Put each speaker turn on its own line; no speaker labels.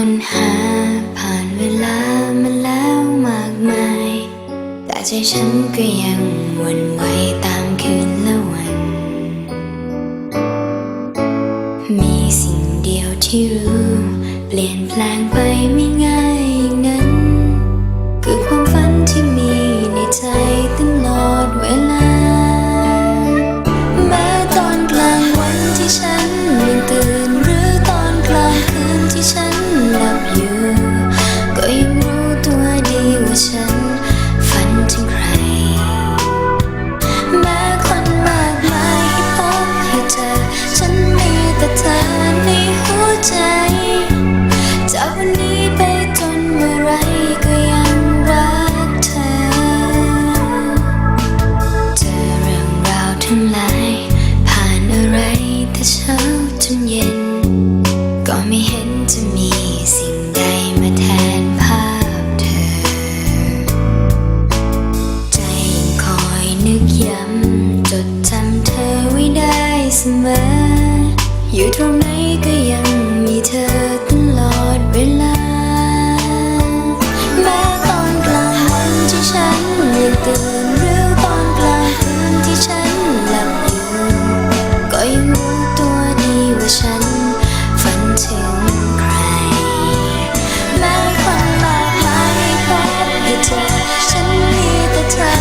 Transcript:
ค้นหาผ่านเวลามาแล้วมากมาย แต่ใจฉันก็ยังวนไหวตามคืนและวัน มีสิ่งเดียวที่รู้ เปลี่ยนแปลงไปไม่ง่ายอย่นั้น จนเย็น ก็ไม่เห็นจะมีสิ่งใดมาแทนภาพเธอ ใจคอยนึกย้ำจดจำเธอไว้ได้เสมอ อยู่ตรงไหนก็ยัง time.